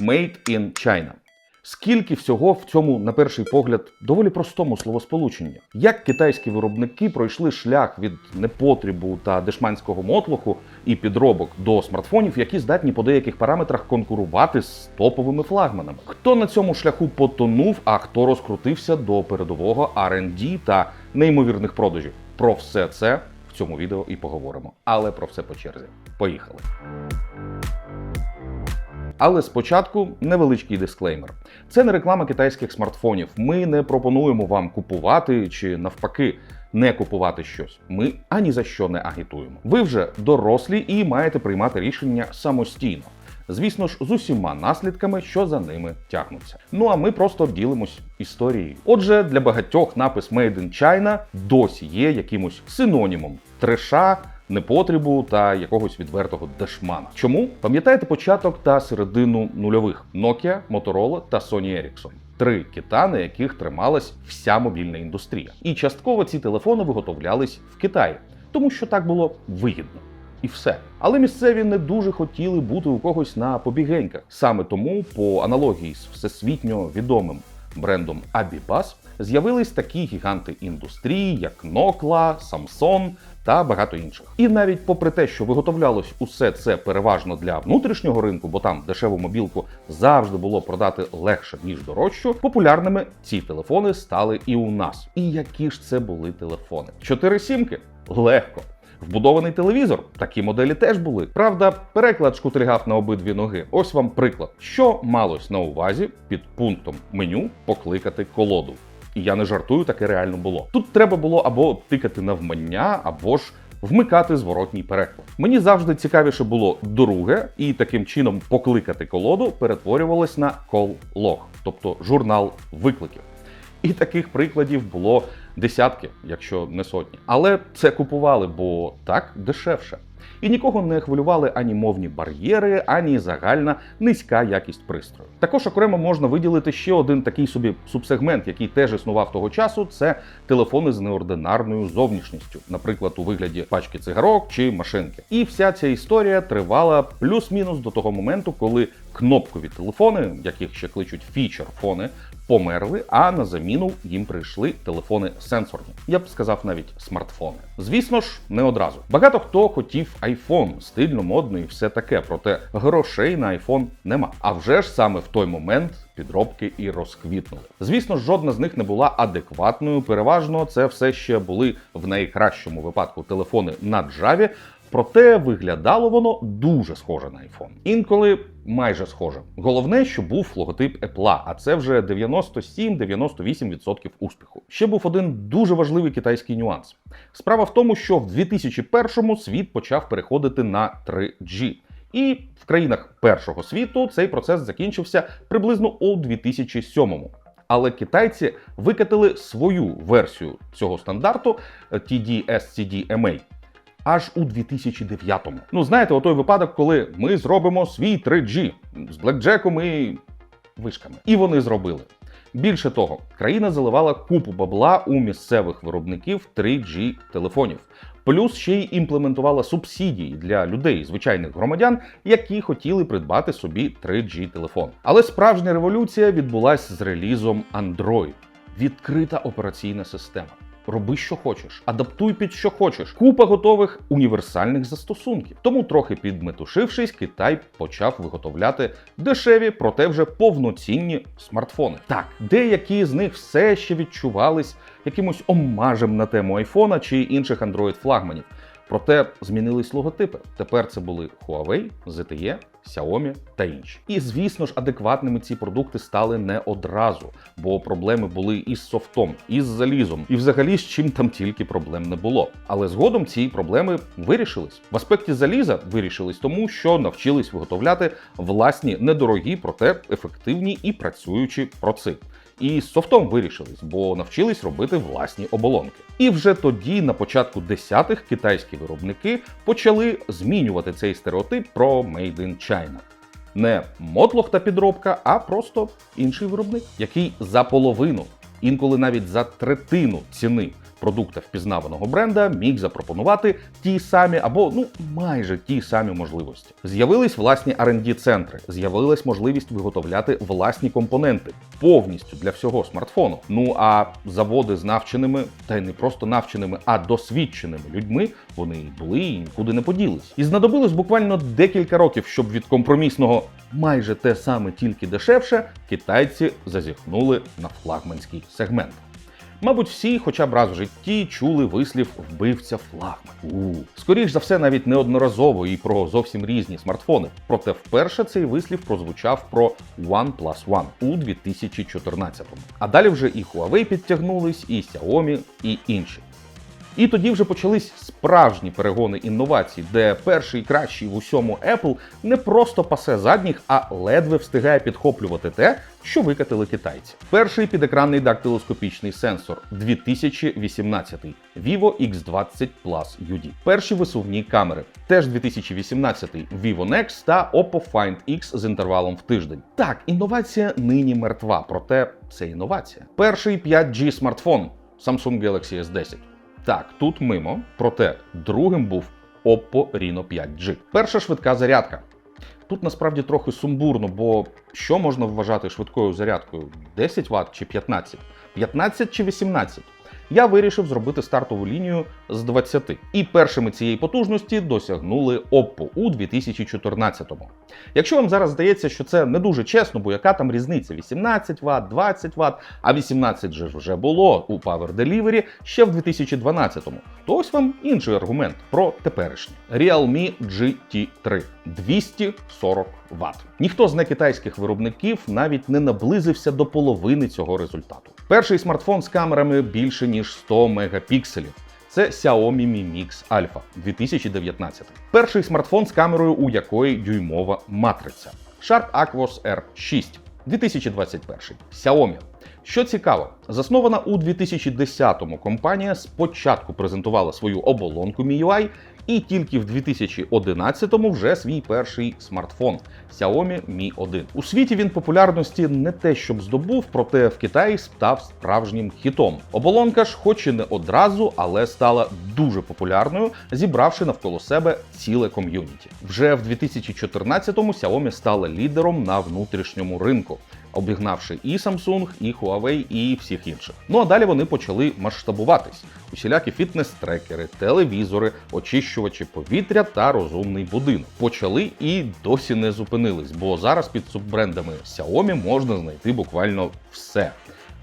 Made in China. Скільки всього в цьому, на перший погляд, доволі простому словосполученні? Як китайські виробники пройшли шлях від непотрібу та дешманського мотлоху і підробок до смартфонів, які здатні по деяких параметрах конкурувати з топовими флагманами? Хто на цьому шляху потонув, а хто розкрутився до передового R&D та неймовірних продажів? Про все це в цьому відео і поговоримо. Але про все по черзі. Поїхали. Але спочатку невеличкий дисклеймер. Це не реклама китайських смартфонів. Ми не пропонуємо вам купувати чи навпаки не купувати щось. Ми ані за що не агітуємо. Ви вже дорослі і маєте приймати рішення самостійно. Звісно ж, з усіма наслідками, що за ними тягнуться. Ну а ми просто ділимось історією. Отже, для багатьох напис Made in China досі є якимось синонімом треша, непотрібу та якогось відвертого дешмана. Чому пам'ятаєте початок та середину нульових Nokia, Motorola та Sony Ericsson? Три кита, на яких трималась вся мобільна індустрія. І частково ці телефони виготовлялись в Китаї, тому що так було вигідно. І все. Але місцеві не дуже хотіли бути у когось на побігеньках. Саме тому, по аналогії з всесвітньо відомим брендом Abibas, з'явились такі гіганти індустрії, як Nokia, Samsung та багато інших. І навіть попри те, що виготовлялось усе це переважно для внутрішнього ринку, бо там дешеву мобілку завжди було продати легше ніж дорожчу, популярними ці телефони стали і у нас. І які ж це були телефони? Чотири сімки? Легко. Вбудований телевізор, такі моделі теж були. Правда, переклад шкутильгав на обидві ноги. Ось вам приклад, що малось на увазі під пунктом меню покликати колоду. І я не жартую, таке реально було. Тут треба було або тикати навмання, або ж вмикати зворотній переклад. Мені завжди цікавіше було друге, і таким чином покликати колоду перетворювалось на log, тобто журнал викликів. І таких прикладів було десятки, якщо не сотні. Але це купували, бо так дешевше. І нікого не хвилювали ані мовні бар'єри, ані загальна низька якість пристрою. Також окремо можна виділити ще один такий собі субсегмент, який теж існував того часу. Це телефони з неординарною зовнішністю, наприклад, у вигляді пачки цигарок чи машинки. І вся ця історія тривала плюс-мінус до того моменту, коли кнопкові телефони, яких ще кличуть фічер-фони, померли, а на заміну їм прийшли телефони сенсорні. Я б сказав навіть смартфони. Звісно ж, не одразу. Багато хто хотів iPhone, стильно, модно і все таке, проте грошей на iPhone нема. А вже ж саме в той момент підробки і розквітнули. Звісно, жодна з них не була адекватною. Переважно це все ще були в найкращому випадку телефони на Java, Проте виглядало воно дуже схоже на iPhone. Інколи майже схоже. Головне, що був логотип Apple, а це вже 97-98% успіху. Ще був один дуже важливий китайський нюанс. Справа в тому, що в 2001-му світ почав переходити на 3G. І в країнах першого світу цей процес закінчився приблизно у 2007-му. Але китайці викатили свою версію цього стандарту TD-SCDMA аж у 2009-му. Ну, знаєте, отой випадок, коли ми зробимо свій 3G з блекджеком і вишками. І вони зробили. Більше того, країна заливала купу бабла у місцевих виробників 3G телефонів. Плюс ще й імплементувала субсидії для людей, звичайних громадян, які хотіли придбати собі 3G телефон. Але справжня революція відбулася з релізом Android. Відкрита операційна система. Роби, що хочеш, адаптуй під що хочеш. Купа готових універсальних застосунків. Тому, трохи підметушившись, Китай почав виготовляти дешеві, проте вже повноцінні смартфони. Так, деякі з них все ще відчувались якимось омажем на тему айфона чи інших android флагманів Проте змінились логотипи. Тепер це були Huawei, ZTE, Xiaomi та інші. І звісно ж, адекватними ці продукти стали не одразу, бо проблеми були із софтом, із залізом, і взагалі з чим там тільки проблем не було. Але згодом ці проблеми вирішились. В аспекті заліза вирішились тому, що навчились виготовляти власні недорогі, проте ефективні і працюючі проци. І з софтом вирішились, бо навчились робити власні оболонки. І вже тоді, на початку десятих, китайські виробники почали змінювати цей стереотип про Made in China. Не мотлох та підробка, а просто інший виробник, який за половину, інколи навіть за третину ціни продукта впізнаваного бренда міг запропонувати ті самі або ну майже ті самі можливості. З'явились власні rd центри, з'явилась можливість виготовляти власні компоненти повністю для всього смартфону. Ну а заводи з навченими, та й не просто навченими, а досвідченими людьми вони були і нікуди не поділись. І знадобилось буквально декілька років, щоб від компромісного майже те саме, тільки дешевше, китайці зазіхнули на флагманський сегмент. Мабуть, всі, хоча б раз в житті, чули вислів вбивця флагман. У скоріш за все, навіть неодноразово і про зовсім різні смартфони. Проте вперше цей вислів прозвучав про OnePlus One у 2014-му. А далі вже і Huawei підтягнулись, і Xiaomi, і інші. І тоді вже почались справжні перегони інновацій, де перший кращий в усьому Apple не просто пасе задніх, а ледве встигає підхоплювати те, що викатили китайці. Перший підекранний дактилоскопічний сенсор 2018 Vivo X20 Plus UD. Перші висувні камери теж 2018 Vivo Nex та Oppo Find X з інтервалом в тиждень. Так, інновація нині мертва, проте це інновація. Перший 5G смартфон Samsung Galaxy S10. Так, тут мимо, проте другим був Oppo Reno 5G. Перша швидка зарядка. Тут насправді трохи сумбурно, бо що можна вважати швидкою зарядкою? 10 Вт чи 15? 15 чи 18? Я вирішив зробити стартову лінію з 20. І першими цієї потужності досягнули Oppo у 2014-му. Якщо вам зараз здається, що це не дуже чесно, бо яка там різниця? 18 Вт, 20 Вт, а 18 же вже було у Power Delivery ще в 2012-му. То ось вам інший аргумент про теперішній. Realme GT3 240 Вт. Ніхто з некитайських виробників навіть не наблизився до половини цього результату. Перший смартфон з камерами більше ніж 100 мегапікселів. Це Xiaomi Mi Mix Alpha 2019. Перший смартфон з камерою, у якої дюймова матриця. Sharp Aquos R6 2021. Xiaomi. Що цікаво, заснована у 2010-му компанія спочатку презентувала свою оболонку MIUI, і тільки в 2011-му вже свій перший смартфон Xiaomi Mi 1. У світі він популярності не те, щоб здобув, проте в Китаї став справжнім хітом. Оболонка ж, хоч і не одразу, але стала дуже популярною, зібравши навколо себе ціле ком'юніті. Вже в 2014-му Xiaomi стала лідером на внутрішньому ринку. Обігнавши і Samsung, і Huawei, і всіх інших. Ну а далі вони почали масштабуватись: усілякі фітнес-трекери, телевізори, очищувачі повітря та розумний будинок. Почали і досі не зупинились, бо зараз під суббрендами Xiaomi можна знайти буквально все.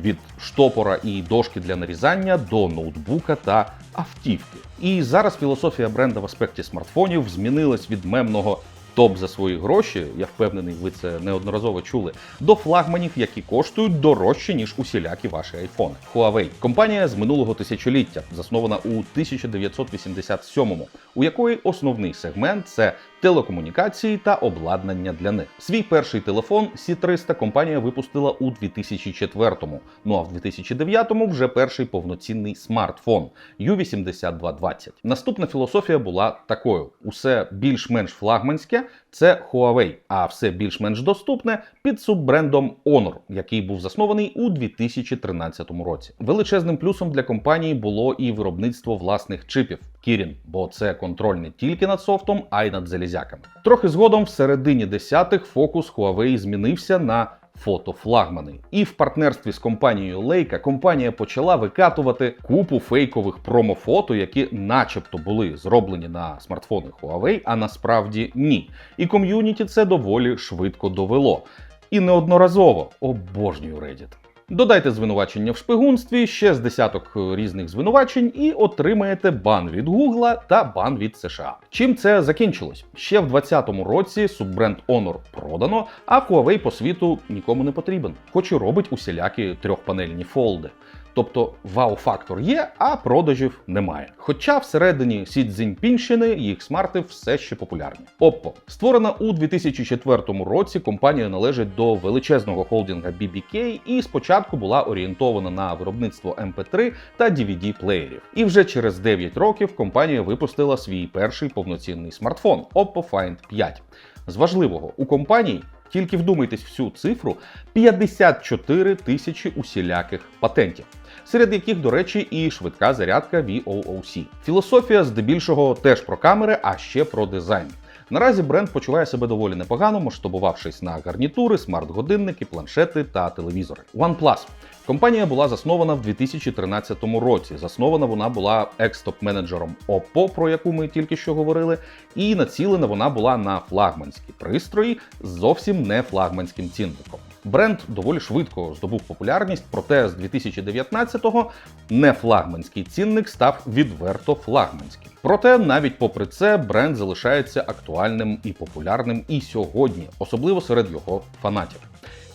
Від штопора і дошки для нарізання до ноутбука та автівки. І зараз філософія бренда в аспекті смартфонів змінилась від мемного топ за свої гроші, я впевнений, ви це неодноразово чули, до флагманів, які коштують дорожче, ніж усілякі ваші айфони. Huawei – компанія з минулого тисячоліття, заснована у 1987-му, у якої основний сегмент це телекомунікації та обладнання для них. Свій перший телефон C300 компанія випустила у 2004-му, ну а в 2009-му вже перший повноцінний смартфон U8220. Наступна філософія була такою: усе більш-менш флагманське це Huawei, а все більш-менш доступне під суббрендом Honor, який був заснований у 2013 році. Величезним плюсом для компанії було і виробництво власних чипів. Kirin, бо це контроль не тільки над софтом, а й над залізяками. Трохи згодом, в середині десятих, фокус Huawei змінився на фотофлагмани. І в партнерстві з компанією Leica компанія почала викатувати купу фейкових промофото, які, начебто, були зроблені на смартфони Huawei, а насправді ні. І ком'юніті це доволі швидко довело. І неодноразово обожнюю Reddit. Додайте звинувачення в шпигунстві, ще з десяток різних звинувачень, і отримаєте бан від Гугла та бан від США. Чим це закінчилось? Ще в 2020 році суббренд Honor продано, а Huawei по світу нікому не потрібен, хоч і робить усілякі трьохпанельні фолди. Тобто вау-фактор є, а продажів немає. Хоча всередині Сі Цзіньпінщини їх смарти все ще популярні. Oppo. створена у 2004 році, компанія належить до величезного холдинга BBK і спочатку була орієнтована на виробництво MP3 та DVD-плеєрів. І вже через 9 років компанія випустила свій перший повноцінний смартфон Oppo Find 5. З важливого у компанії Тільки вдумайтесь в цю цифру: 54 тисячі усіляких патентів. Серед яких, до речі, і швидка зарядка VOOC. Філософія здебільшого теж про камери, а ще про дизайн. Наразі бренд почуває себе доволі непогано, масштабувавшись на гарнітури, смарт-годинники, планшети та телевізори. OnePlus. Компанія була заснована в 2013 році. Заснована вона була екс-топ-менеджером Oppo, про яку ми тільки що говорили, і націлена вона була на флагманські пристрої з зовсім не флагманським цінником. Бренд доволі швидко здобув популярність, проте з 2019-го не флагманський цінник став відверто флагманським. Проте, навіть попри це, бренд залишається актуальним і популярним і сьогодні, особливо серед його фанатів.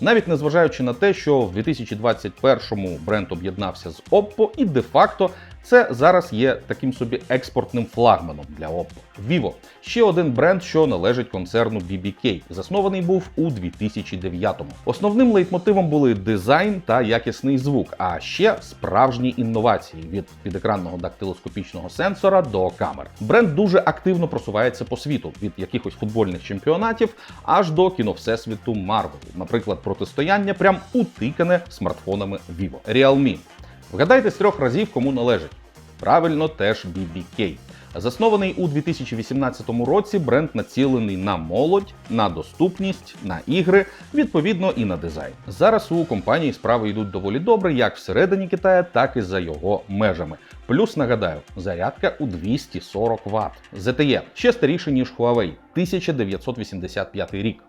Навіть незважаючи на те, що в 2021-му бренд об'єднався з Oppo, і де-факто це зараз є таким собі експортним флагманом для Oppo. Vivo – ще один бренд, що належить концерну BBK. Заснований був у 2009-му. Основним лейтмотивом були дизайн та якісний звук, а ще справжні інновації від підекранного дактилоскопічного сенсора до камер. Бренд дуже активно просувається по світу від якихось футбольних чемпіонатів аж до кіно всесвіту Марвел. Наприклад, протистояння прям утикане смартфонами Vivo. Realme. Вгадайте з трьох разів, кому належить. Правильно, теж BBK. Заснований у 2018 році, бренд націлений на молодь, на доступність, на ігри, відповідно і на дизайн. Зараз у компанії справи йдуть доволі добре, як всередині Китаю, так і за його межами. Плюс нагадаю, зарядка у 240 Вт. ZTE ще старіше ніж Huawei, 1985 рік.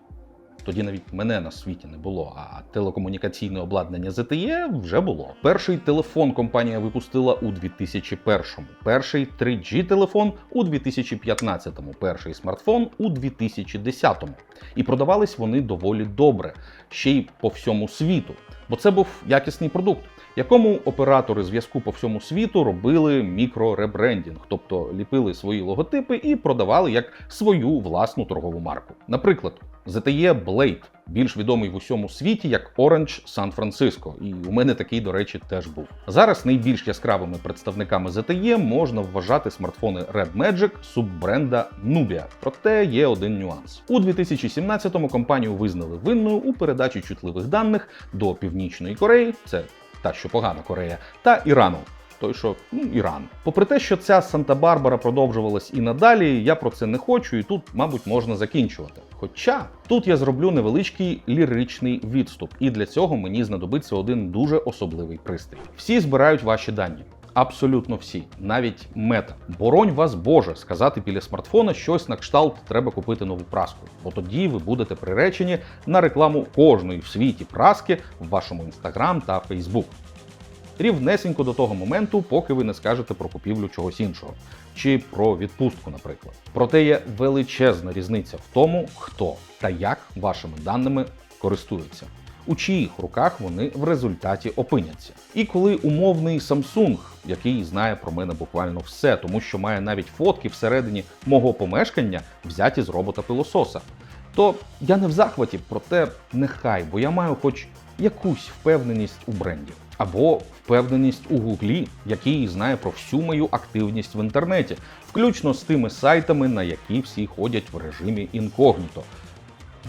Тоді навіть мене на світі не було, а телекомунікаційне обладнання ZTE вже було. Перший телефон компанія випустила у 2001-му, перший 3G телефон у 2015-му, перший смартфон у 2010-му. І продавались вони доволі добре, ще й по всьому світу. Бо це був якісний продукт, якому оператори зв'язку по всьому світу робили мікроребрендінг, тобто ліпили свої логотипи і продавали як свою власну торгову марку. Наприклад, ZTE Blade, більш відомий в усьому світі як Orange San Francisco, і у мене такий, до речі, теж був. Зараз найбільш яскравими представниками ZTE можна вважати смартфони Red Magic суббренда Nubia. Проте є один нюанс. У 2017-му компанію визнали винною у передачі чутливих даних до Північної Кореї, це та що погана Корея, та Ірану. Той, що ну, Іран. Попри те, що ця Санта-Барбара продовжувалась і надалі, я про це не хочу, і тут, мабуть, можна закінчувати. Хоча тут я зроблю невеличкий ліричний відступ, і для цього мені знадобиться один дуже особливий пристрій. Всі збирають ваші дані. Абсолютно всі, навіть мета. Боронь вас Боже сказати біля смартфона щось на кшталт треба купити нову праску, бо тоді ви будете приречені на рекламу кожної в світі праски в вашому інстаграм та Фейсбук. Рівнесенько до того моменту, поки ви не скажете про купівлю чогось іншого, чи про відпустку, наприклад. Проте є величезна різниця в тому, хто та як вашими даними користується. У чиїх руках вони в результаті опиняться. І коли умовний Samsung, який знає про мене буквально все, тому що має навіть фотки всередині мого помешкання, взяті з робота пилососа, то я не в захваті, проте нехай, бо я маю хоч якусь впевненість у бренді. Або впевненість у Гуглі, який знає про всю мою активність в інтернеті, включно з тими сайтами, на які всі ходять в режимі інкогніто.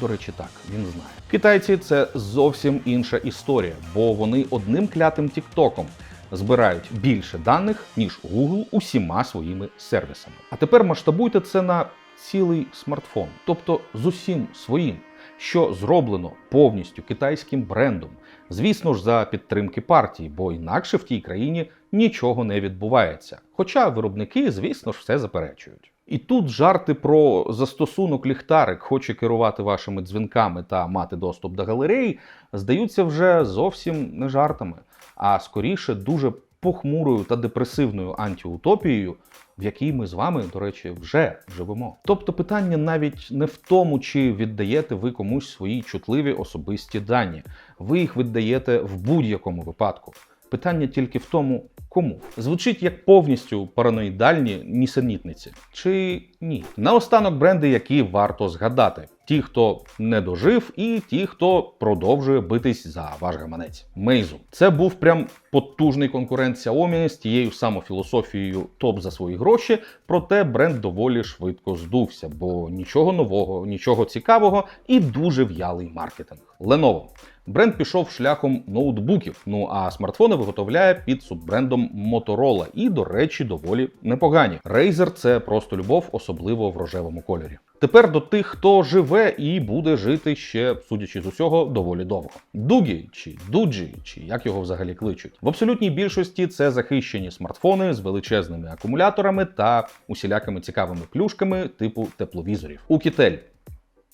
До речі, так, він знає. Китайці це зовсім інша історія, бо вони одним клятим тіктоком збирають більше даних, ніж Google усіма своїми сервісами. А тепер масштабуйте це на цілий смартфон, тобто з усім своїм, що зроблено повністю китайським брендом. Звісно ж, за підтримки партії, бо інакше в тій країні нічого не відбувається. Хоча виробники, звісно ж, все заперечують. І тут жарти про застосунок ліхтарик хоче керувати вашими дзвінками та мати доступ до галереї, здаються вже зовсім не жартами, а скоріше дуже похмурою та депресивною антиутопією, в якій ми з вами, до речі, вже живемо. Тобто питання навіть не в тому, чи віддаєте ви комусь свої чутливі особисті дані. Ви їх віддаєте в будь-якому випадку. Питання тільки в тому, кому. Звучить як повністю параноїдальні нісенітниці. Чи ні? Наостанок бренди, які варто згадати. Ті, хто не дожив, і ті, хто продовжує битись за ваш гаманець. Мейзу. Це був прям потужний конкурент Xiaomi з тією самофілософією топ за свої гроші, проте бренд доволі швидко здувся, бо нічого нового, нічого цікавого і дуже в'ялий маркетинг. Lenovo. Бренд пішов шляхом ноутбуків. Ну а смартфони виготовляє під суббрендом Motorola і, до речі, доволі непогані. Razer – це просто любов, особливо в рожевому кольорі. Тепер до тих, хто живе і буде жити ще, судячи з усього, доволі довго. Дугі чи дуджі, чи як його взагалі кличуть. В абсолютній більшості це захищені смартфони з величезними акумуляторами та усілякими цікавими плюшками типу тепловізорів. У Кітель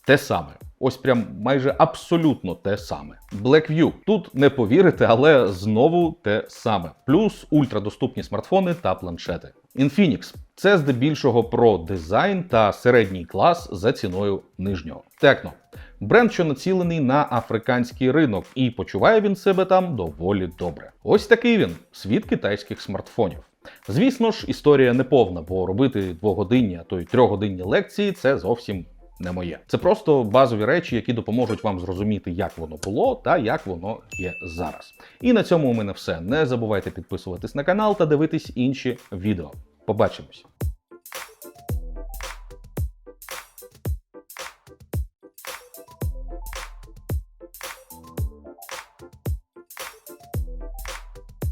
те саме. Ось прям майже абсолютно те саме. Blackview. Тут не повірите, але знову те саме. Плюс ультрадоступні смартфони та планшети. Infinix. Це здебільшого про дизайн та середній клас за ціною нижнього. Текно. Бренд, що націлений на африканський ринок, і почуває він себе там доволі добре. Ось такий він світ китайських смартфонів. Звісно ж, історія не повна, бо робити двогодинні, а то й трьохгодинні лекції це зовсім не моє. Це просто базові речі, які допоможуть вам зрозуміти, як воно було та як воно є зараз. І на цьому у мене все. Не забувайте підписуватись на канал та дивитись інші відео. Побачимось!